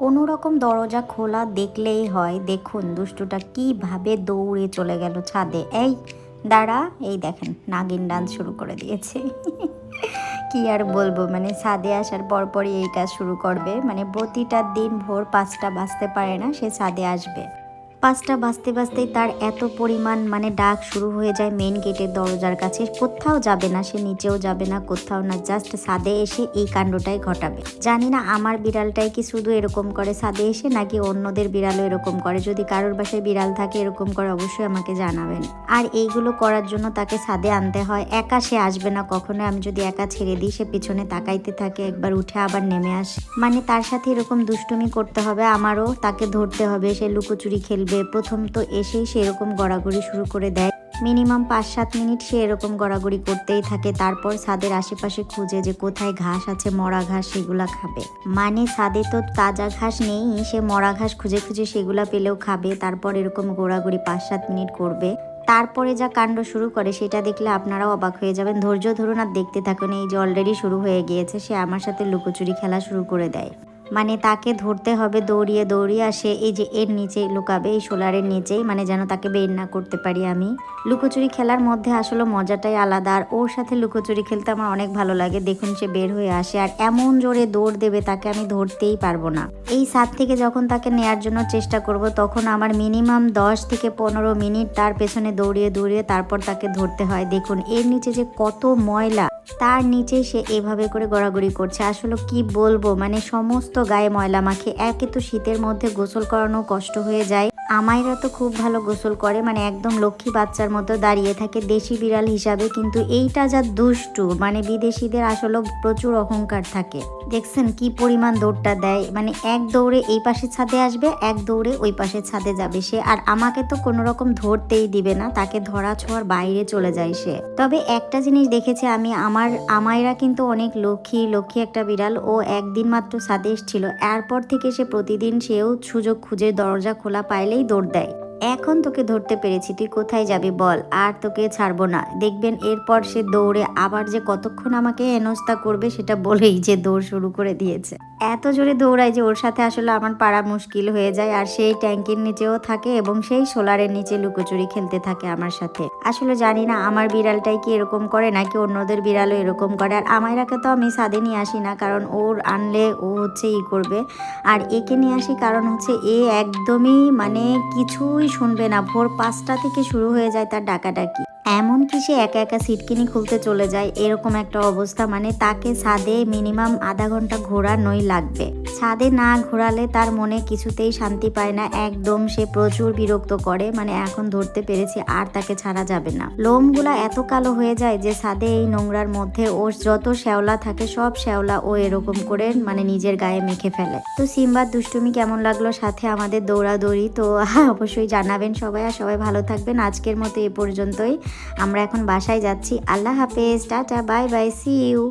কোনো রকম দরজা খোলা দেখলেই হয়, দেখুন দুষ্টুটা কীভাবে দৌড়ে চলে গেল ছাদে। এই, দাঁড়া। এই দেখেন, নাগিন ডান্স শুরু করে দিয়েছে। কি আর বলব মানে ছাদে আসার পরপরই এই কাজ শুরু করবে। মানে প্রতিটা দিন ভোর পাঁচটা বাজতে পারে না, সে ছাদে আসবে। পাঁচটা বাজতে বাজতেই তার এত পরিমাণ মানে ডাক শুরু হয়ে যায় মেন গেটের দরজার কাছে। কোথাও যাবে না, সে নিচেও যাবে না, কোথাও না জাস্ট ছাদে এসে এই কাণ্ডটাই ঘটাবে। জানি না আমার বিড়ালটাই কি শুধু এরকম করে ছাদে এসে নাকি অন্যদের বিড়ালও এরকম করে। যদি কারোর বাসায় বিড়াল থাকে, এরকম করে অবশ্যই আমাকে জানাবেন। আর এইগুলো করার জন্য তাকে ছাদে আনতে হয়। একা সে আসবে না কখনো আমি যদি একা ছেড়ে দিই, সে পিছনে তাকাইতে থাকে, একবার উঠে আবার নেমে আসে। মানে তার সাথে এরকম দুষ্টুমি করতে হবে, আমারও তাকে ধরতে হবে। সে লুকোচুরি খেলবে। প্রথম তো এসেই সে এরকম গড়াগড়ি শুরু করে দেয়। মিনিমাম পাঁচ সাত মিনিট সে এরকম গড়াগড়ি করতেই থাকে। তারপর ছাদের আশেপাশে খুঁজে যে কোথায় ঘাস আছে, মরা ঘাস সেগুলা খাবে। মানে ছাদে তো তাজা ঘাস নেই, সে মরা ঘাস খুঁজে খুঁজে সেগুলা পেলেও খাবে। তারপর এরকম গোড়াগড়ি পাঁচ সাত মিনিট করবে। তারপরে যা কাণ্ড শুরু করে সেটা দেখলে আপনারাও অবাক হয়ে যাবেন। ধৈর্য ধরুন আর দেখতে থাকুন, এই যে অলরেডি শুরু হয়ে গিয়েছে, সে আমার সাথে লুকোচুরি খেলা শুরু করে দেয়। মানে তাকে ধরতে হবে দৌড়িয়ে দৌড়িয়ে আর সে এই যে এর নিচে লুকাবে, এই সোলারের নিচেই মানে যেন তাকে বের না করতে পারি আমি। লুকোচুরি খেলার মধ্যে আসলে মজাটাই আলাদা আর ওর সাথে লুকোচুরি খেলতে আমার অনেক ভালো লাগে। দেখুন সে বের হয়ে আসে আর এমন জোরে দৌড় দেবে তাকে আমি ধরতেই পারব না। এই সাত থেকে যখন তাকে নেয়ার জন্য চেষ্টা করব, তখন আমার মিনিমাম দশ থেকে পনেরো মিনিট তার পেছনে দৌড়িয়ে দৌড়িয়ে তারপর তাকে ধরতে হয়। দেখুন, এর নিচে যে কত ময়লা তার নিচে সে এভাবে করে গড়াগড়ি করছে। আসলে কি বলব? মানে সমস্ত গায়ে ময়লা মাখে। একে তো শীতের মধ্যে গোসল করানো কষ্ট হয়ে যায়। আমাইরা তো খুব ভালো গোসল করে মানে একদম লক্ষ্মী বাচ্চার মতো দাঁড়িয়ে থাকে, দেশি বিড়াল হিসাবে, কিন্তু এইটা যা দুষ্টু মানে বিদেশিদের আসলে প্রচুর অহংকার থাকে। দেখছেন কি পরিমাণ দৌড়টা দেয় মানে এক দৌড়ে এই পাশে ছাদে আসবে, এক দৌড়ে ওই পাশে ছাদে যাবে সে, আর আমাকে তো কোনো রকম ধরতেই দিবে না, তাকে ধরা ছোঁয়ার বাইরে চলে যায় সে। তবে একটা জিনিস দেখেছি আমি, আমার আমায়রা কিন্তু অনেক লক্ষ্মী লক্ষ্মী একটা বিড়াল, ও একদিন মাত্র ছাদে এসেছিল, এরপর থেকে সে প্রতিদিন সেও সুযোগ খুঁজে দরজা খোলা পাইলেই দৌড় দেয় এখন তোকে ধরতে পেরেছি, তুই কোথায় যাবি বল? আর তোকে ছাড়বো না। দেখবেন এরপর সে দৌড়ে আবার যে কতক্ষণ আমাকে হেনস্থা করবে সেটা বলেই যে দৌড় শুরু করে দিয়েছে। এত জোরে দৌড়ায় যে ওর সাথে আসলে আমার পাড়া মুশকিল হয়ে যায় আর সেই ট্যাঙ্কির নিচেও থাকে এবং সেই সোলারের নিচে লুকোচুরি খেলতে থাকে আমার সাথে। আসলে জানি না আমার বিড়ালটাই কি এরকম করে নাকি অন্যদের বিড়ালও এরকম করে। আর আমায়রাকে তো আমি সাদে নিয়ে আসি না, কারণ ওর আনলে ও হচ্ছে ই করবে। আর একে নিয়ে আসি কারণ হচ্ছে এ একদমই মানে কিছুই শুনবে না। ভোর পাঁচটা থেকে শুরু হয়ে যায় তার ডাকাডাকি। এমনকি সে একা একা সিটকিনি খুলতে চলে যায়? এরকম একটা অবস্থা। মানে তাকে ছাদে মিনিমাম আধা ঘণ্টা ঘোরানোই লাগবে। ছাদে না ঘোরালে তার মনে কিছুতেই শান্তি পায় না। একদম সে প্রচুর বিরক্ত করে। মানে এখন ধরতে পেরেছি আর তাকে ছাড়া যাবে না। লোমগুলা এত কালো হয়ে যায় যে ছাদে এই নোংরার মধ্যে ওর যত শ্যাওলা থাকে, সব শ্যাওলা ও এরকম করে মানে নিজের গায়ে মেখে ফেলে। তো সিম্বার দুষ্টুমি কেমন লাগল সাথে আমাদের দৌড়াদৌড়ি? তো অবশ্যই জানাবেন সবাই। আর সবাই ভালো থাকবেন। আজকের মতো এ পর্যন্তই। আমরা এখন বাসায় যাচ্ছি। আল্লাহ হাফেজ tata bye bye see you